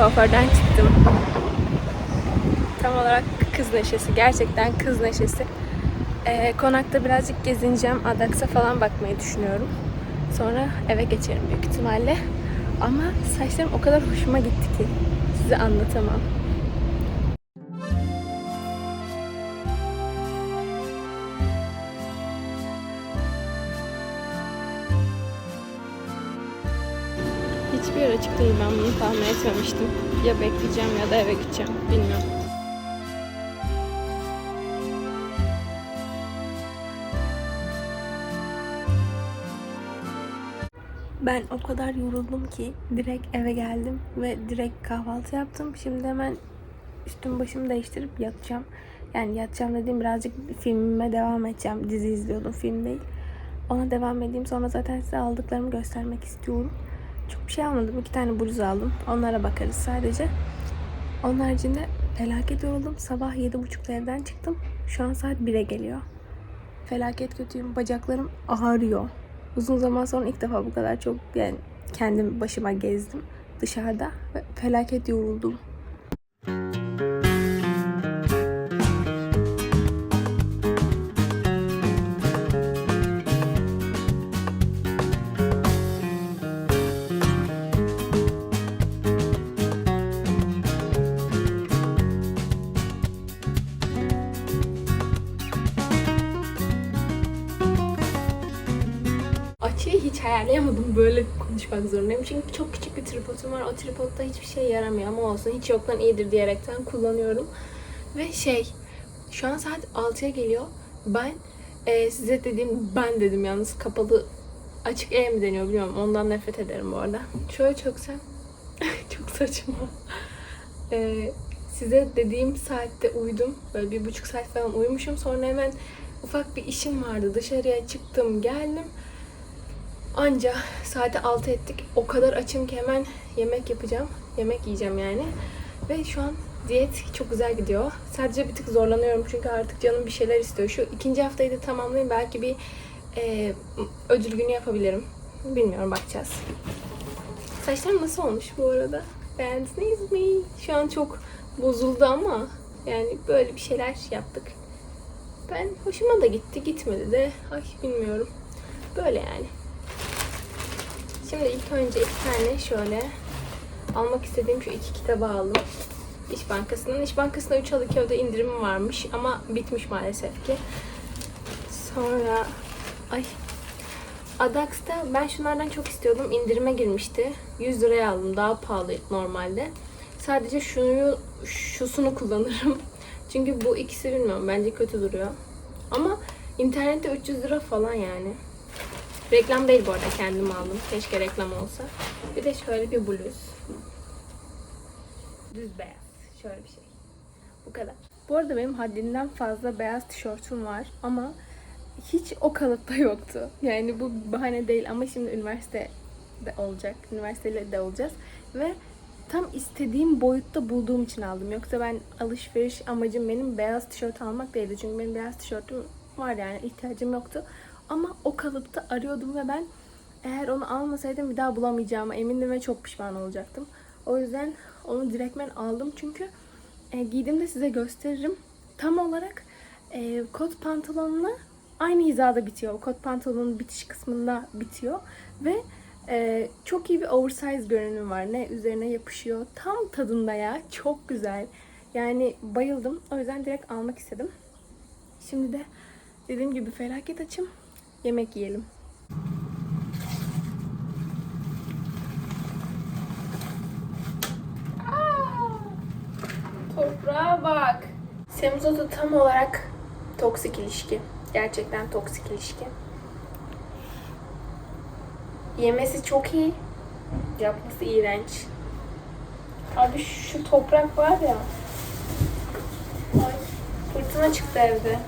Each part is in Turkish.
kuaförden çıktım. Tam olarak kız neşesi. Gerçekten kız neşesi. Ee, konakta birazcık gezineceğim. Adax'a falan bakmayı düşünüyorum. Sonra eve geçerim büyük ihtimalle. Ama saçlarım o kadar hoşuma gitti ki size anlatamam. Açık. Ben bunu tahmin etmemiştim. Ya bekleyeceğim ya da eve gideceğim. Bilmiyorum. Ben o kadar yoruldum ki direkt eve geldim ve direkt kahvaltı yaptım. Şimdi hemen üstüm başımı değiştirip yatacağım. Yani yatacağım dediğim birazcık filmime devam edeceğim. Dizi izliyordum, film değil. Ona devam edeyim. Sonra zaten size aldıklarımı göstermek istiyorum. Çok bir şey almadım. İki tane bluz aldım. Onlara bakarız sadece. Onun haricinde felaket yoruldum. Sabah 7.30'da evden çıktım. Şu an saat 1'e geliyor. Felaket kötüyüm. Bacaklarım ağrıyor. Uzun zaman sonra ilk defa bu kadar çok yani kendim başıma gezdim dışarıda ve felaket yoruldum. Böyle konuşmak zorundayım. Çünkü çok küçük bir tripodum var. O tripodda hiçbir şey yaramıyor ama olsun. Hiç yoktan iyidir diyerekten kullanıyorum. Ve şey, şu an saat 6'ya geliyor. Ben e, size dediğim, ben dedim yalnız kapalı açık E mi deniyor bilmiyorum. Ondan nefret ederim bu arada. Şöyle çöksem. çok saçma. E, size dediğim saatte uyudum. Böyle bir buçuk saat falan uyumuşum. Sonra hemen ufak bir işim vardı. Dışarıya çıktım, geldim. Anca saate 6 ettik. O kadar açım ki hemen yemek yapacağım. Yemek yiyeceğim yani. Ve şu an diyet çok güzel gidiyor. Sadece bir tık zorlanıyorum çünkü artık canım bir şeyler istiyor. Şu ikinci haftayı da tamamlayayım. Belki bir e, ödül günü yapabilirim. Bilmiyorum bakacağız. Saçlarım nasıl olmuş bu arada? Beğendiniz mi? Şu an çok bozuldu ama yani böyle bir şeyler yaptık. Ben hoşuma da gitti, gitmedi de. Ay bilmiyorum. Böyle yani. Şimdi ilk önce iki tane şöyle almak istediğim şu iki kitabı aldım. İş Bankası'nın. İş Bankası'nda 3 al 2 öde indirimi varmış ama bitmiş maalesef ki. Sonra ay Adax'ta ben şunlardan çok istiyordum. İndirime girmişti. 100 liraya aldım. Daha pahalı normalde. Sadece şunu şusunu kullanırım. Çünkü bu ikisi bilmiyorum. Bence kötü duruyor. Ama internette 300 lira falan yani. Reklam değil bu arada kendim aldım. Keşke reklam olsa. Bir de şöyle bir bluz. Düz beyaz. Şöyle bir şey. Bu kadar. Bu arada benim haddinden fazla beyaz tişörtüm var ama hiç o kalıpta yoktu. Yani bu bahane değil ama şimdi üniversite de olacak. Üniversiteyle de olacağız. Ve tam istediğim boyutta bulduğum için aldım. Yoksa ben alışveriş amacım benim beyaz tişört almak değildi. Çünkü benim beyaz tişörtüm var yani ihtiyacım yoktu. Ama o kalıpta arıyordum ve ben eğer onu almasaydım bir daha bulamayacağıma emindim ve çok pişman olacaktım. O yüzden onu direktmen aldım çünkü e, giydiğimde size gösteririm. Tam olarak e, kot pantolonla aynı hizada bitiyor. O kot pantolonun bitiş kısmında bitiyor ve e, çok iyi bir oversize görünüm var. Ne üzerine yapışıyor. Tam tadında ya. Çok güzel. Yani bayıldım. O yüzden direkt almak istedim. Şimdi de dediğim gibi felaket açım. Yemek yiyelim. Toprağa bak. Semizotu tam olarak toksik ilişki. Gerçekten toksik ilişki. Yemesi çok iyi. Yapması iğrenç. Abi şu toprak var ya. Ay, fırtına çıktı evde.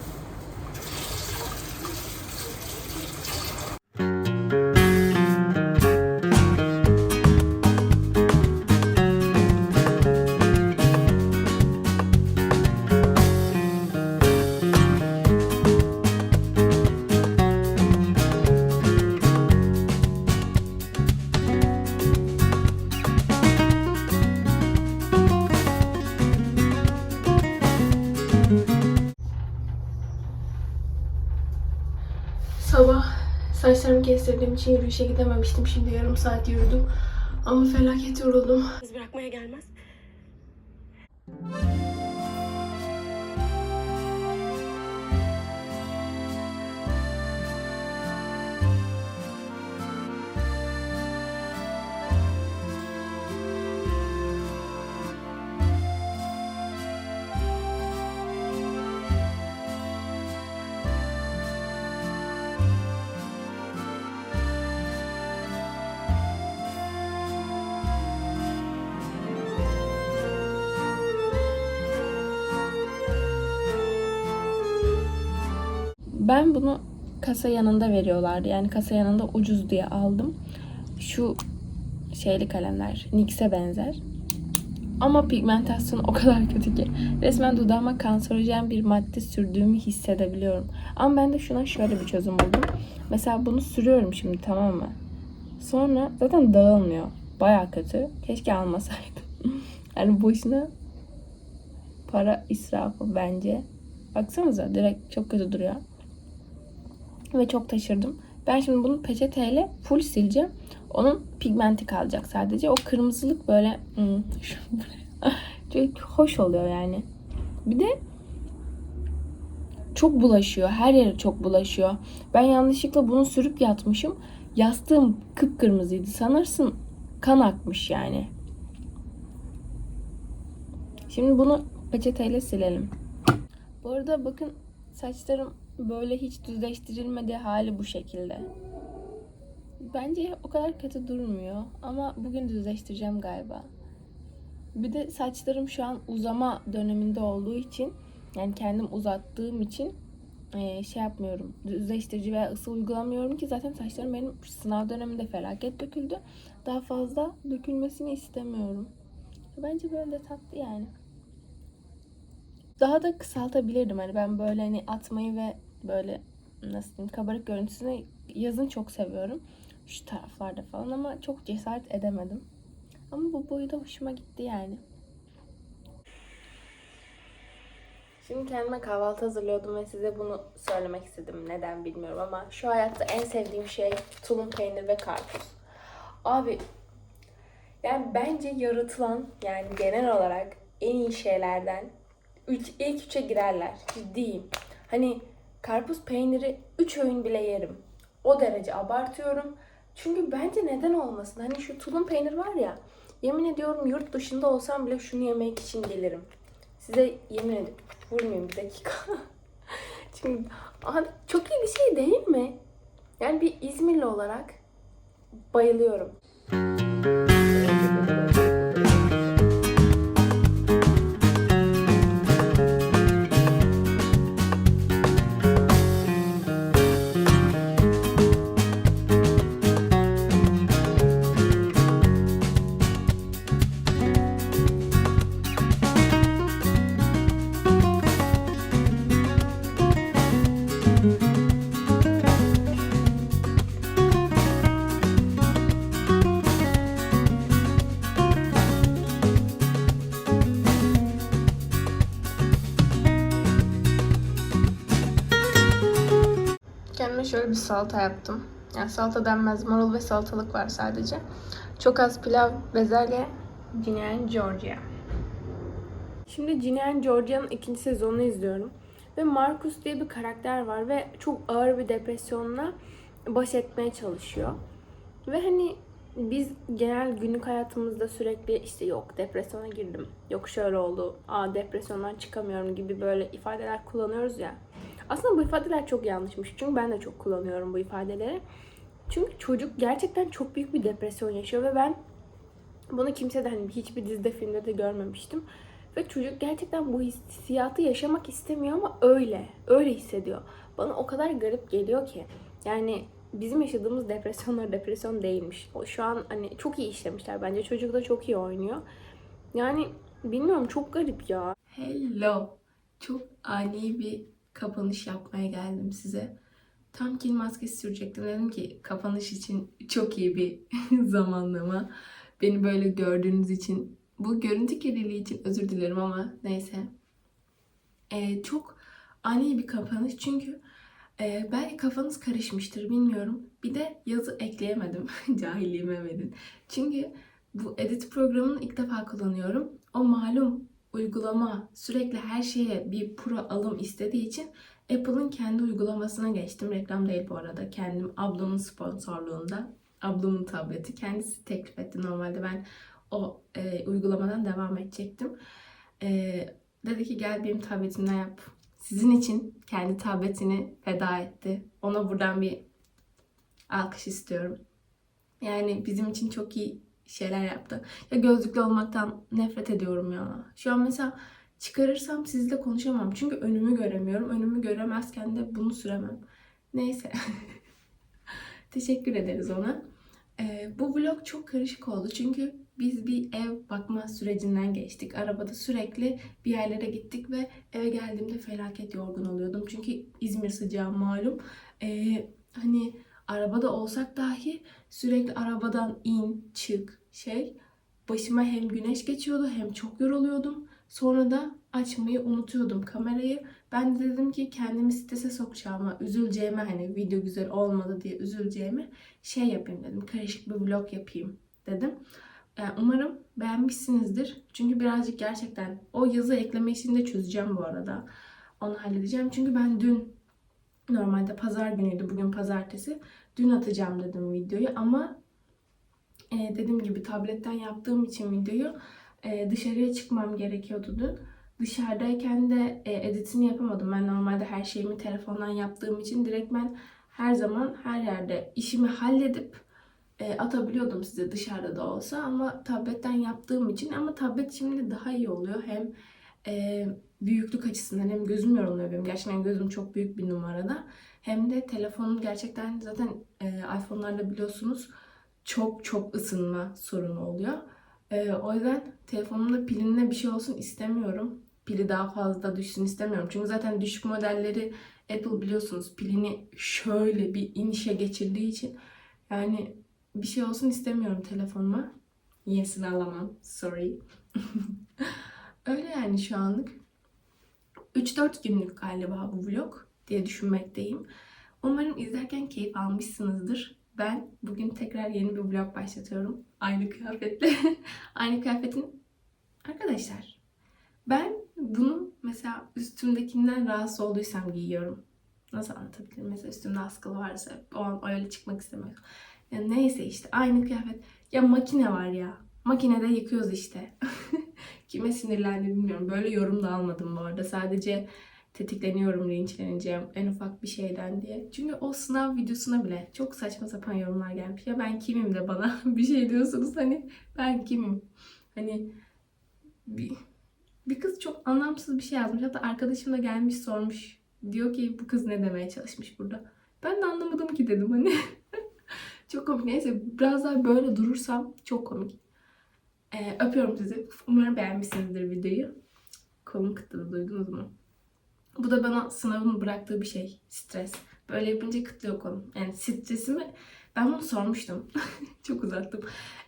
Sabah saçlarımı kestirdiğim için yürüyüşe gidememiştim. Şimdi yarım saat yürüdüm. Ama felaket yoruldum. Biz bırakmaya gelmez. Ben bunu kasa yanında veriyorlardı. Yani kasa yanında ucuz diye aldım. Şu şeyli kalemler NYX'e benzer. Ama pigmentasyon o kadar kötü ki. Resmen dudağıma kanserojen bir madde sürdüğümü hissedebiliyorum. Ama ben de şuna şöyle bir çözüm buldum. Mesela bunu sürüyorum şimdi tamam mı? Sonra zaten dağılmıyor. Baya kötü. Keşke almasaydım. yani boşuna para israfı bence. Baksanıza direkt çok kötü duruyor. Ve çok taşırdım. Ben şimdi bunu peçeteyle full sileceğim. Onun pigmenti kalacak sadece. O kırmızılık böyle hmm, çok hoş oluyor yani. Bir de çok bulaşıyor. Her yere çok bulaşıyor. Ben yanlışlıkla bunu sürüp yatmışım. Yastığım kıpkırmızıydı. Sanırsın kan akmış yani. Şimdi bunu peçeteyle silelim. Bu arada bakın saçlarım böyle hiç düzleştirilmediği hali bu şekilde. Bence o kadar kötü durmuyor ama bugün düzleştireceğim galiba. Bir de saçlarım şu an uzama döneminde olduğu için yani kendim uzattığım için eee, şey yapmıyorum. Düzleştirici veya ısı uygulamıyorum ki zaten saçlarım benim sınav döneminde felaket döküldü. Daha fazla dökülmesini istemiyorum. Bence böyle de tatlı yani daha da kısaltabilirdim. Hani ben böyle hani atmayı ve böyle nasıl diyeyim kabarık görüntüsünü yazın çok seviyorum. Şu taraflarda falan ama çok cesaret edemedim. Ama bu boyu da hoşuma gitti yani. Şimdi kendime kahvaltı hazırlıyordum ve size bunu söylemek istedim. Neden bilmiyorum ama şu hayatta en sevdiğim şey tulum peynir ve karpuz. Abi yani bence yaratılan yani genel olarak en iyi şeylerden üç, ilk üçe girerler. Ciddiyim. Hani karpuz peyniri 3 öğün bile yerim. O derece abartıyorum. Çünkü bence neden olmasın? Hani şu tulum peynir var ya. Yemin ediyorum yurt dışında olsam bile şunu yemek için gelirim. Size yemin ediyorum. Vurmayayım bir dakika. Çünkü abi çok iyi bir şey değil mi? Yani bir İzmirli olarak bayılıyorum. şöyle bir salata yaptım. Yani salata denmez. Marul ve salatalık var sadece. Çok az pilav, bezelye, Ginny Georgia. Şimdi Ginny Georgia'nın ikinci sezonunu izliyorum. Ve Marcus diye bir karakter var ve çok ağır bir depresyonla baş etmeye çalışıyor. Ve hani biz genel günlük hayatımızda sürekli işte yok depresyona girdim, yok şöyle oldu, aa depresyondan çıkamıyorum gibi böyle ifadeler kullanıyoruz ya. Aslında bu ifadeler çok yanlışmış. Çünkü ben de çok kullanıyorum bu ifadeleri. Çünkü çocuk gerçekten çok büyük bir depresyon yaşıyor ve ben bunu kimseden hani hiçbir dizide filmde de görmemiştim. Ve çocuk gerçekten bu hissiyatı yaşamak istemiyor ama öyle. Öyle hissediyor. Bana o kadar garip geliyor ki. Yani bizim yaşadığımız depresyonlar depresyon değilmiş. Şu an hani çok iyi işlemişler bence. Çocuk da çok iyi oynuyor. Yani bilmiyorum çok garip ya. Hello. Çok ani bir kapanış yapmaya geldim size. Tam kil maskesi sürecektim. Dedim ki kapanış için çok iyi bir zamanlama. Beni böyle gördüğünüz için, bu görüntü kirliliği için özür dilerim ama neyse. Ee, çok ani bir kapanış çünkü Ee, belki kafanız karışmıştır bilmiyorum. Bir de yazı ekleyemedim. Cahilliğime verin. Çünkü bu edit programını ilk defa kullanıyorum. O malum uygulama sürekli her şeye bir pro alım istediği için Apple'ın kendi uygulamasına geçtim. Reklam değil bu arada. Kendim ablamın sponsorluğunda. Ablamın tableti. Kendisi teklif etti. Normalde ben o e, uygulamadan devam edecektim. E, dedi ki gel benim tabletimden yap. Sizin için kendi tabletini feda etti. Ona buradan bir alkış istiyorum. Yani bizim için çok iyi şeyler yaptı. Ya gözlüklü olmaktan nefret ediyorum ya. Şu an mesela çıkarırsam sizle konuşamam. Çünkü önümü göremiyorum. Önümü göremezken de bunu süremem. Neyse. Teşekkür ederiz ona. Ee, bu vlog çok karışık oldu. Çünkü biz bir ev bakma sürecinden geçtik. Arabada sürekli bir yerlere gittik ve eve geldiğimde felaket yorgun oluyordum. Çünkü İzmir sıcağı malum. Ee, hani arabada olsak dahi sürekli arabadan in, çık, şey. Başıma hem güneş geçiyordu hem çok yoruluyordum. Sonra da açmayı unutuyordum kamerayı. Ben de dedim ki kendimi strese sokacağıma, üzüleceğime hani video güzel olmadı diye üzüleceğime şey yapayım dedim. Karışık bir vlog yapayım dedim. Yani umarım beğenmişsinizdir. Çünkü birazcık gerçekten o yazı ekleme işini de çözeceğim bu arada. Onu halledeceğim. Çünkü ben dün normalde pazar günüydü. Bugün pazartesi. Dün atacağım dedim videoyu ama e, dediğim gibi tabletten yaptığım için videoyu e, dışarıya çıkmam gerekiyordu dün. Dışarıdayken de e, editini yapamadım. Ben normalde her şeyimi telefondan yaptığım için direkt ben her zaman her yerde işimi halledip e, atabiliyordum size dışarıda da olsa ama tabletten yaptığım için ama tablet şimdi daha iyi oluyor. Hem e, büyüklük açısından hem gözüm yorulmuyor benim. Gerçekten gözüm çok büyük bir numarada. Hem de telefonum gerçekten zaten e, iPhone'larda biliyorsunuz çok çok ısınma sorunu oluyor. E, o yüzden telefonumda pilinde bir şey olsun istemiyorum. Pili daha fazla düşsün istemiyorum. Çünkü zaten düşük modelleri Apple biliyorsunuz pilini şöyle bir inişe geçirdiği için yani bir şey olsun istemiyorum telefonuma. Yenisini alamam. Sorry. Öyle yani şu anlık. 3-4 günlük galiba bu vlog diye düşünmekteyim. Umarım izlerken keyif almışsınızdır. Ben bugün tekrar yeni bir vlog başlatıyorum. Aynı kıyafetle. Aynı kıyafetin arkadaşlar. Ben bunu mesela üstümdekinden rahatsız olduysam giyiyorum. Nasıl anlatabilirim? Mesela üstümde askılı varsa o an öyle çıkmak istemiyorum. Ya neyse işte aynı kıyafet. Ya makine var ya. Makinede yıkıyoruz işte. Kime sinirlendi bilmiyorum. Böyle yorum da almadım bu arada. Sadece tetikleniyorum linçleneceğim en ufak bir şeyden diye. Çünkü o sınav videosuna bile çok saçma sapan yorumlar gelmiş. Ya ben kimim de bana bir şey diyorsunuz hani ben kimim? Hani bir, bir kız çok anlamsız bir şey yazmış. Hatta arkadaşım da gelmiş sormuş. Diyor ki bu kız ne demeye çalışmış burada. Ben de anlamadım ki dedim hani. çok komik. Neyse biraz daha böyle durursam çok komik. Ee, öpüyorum sizi. Umarım beğenmişsinizdir videoyu. Kolum kıtladı duydunuz mu? Bu da bana sınavın bıraktığı bir şey. Stres. Böyle yapınca kıtlıyor kolum. Yani stresimi ben bunu sormuştum. Çok uzattım.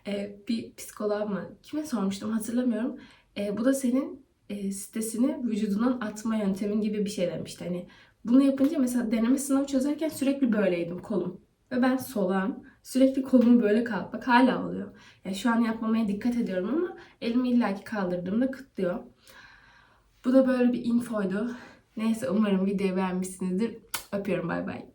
Ee, bir psikoloğa mı? Kime sormuştum hatırlamıyorum. Ee, bu da senin e, stresini vücudundan atma yöntemin gibi bir şey demişti. Hani bunu yapınca mesela deneme sınavı çözerken sürekli böyleydim kolum. Ve ben solağım. Sürekli kolumu böyle kalk. Bak hala oluyor. Yani şu an yapmamaya dikkat ediyorum ama elimi illaki kaldırdığımda kıtlıyor. Bu da böyle bir infoydu. Neyse umarım videoyu beğenmişsinizdir. Öpüyorum bay bay.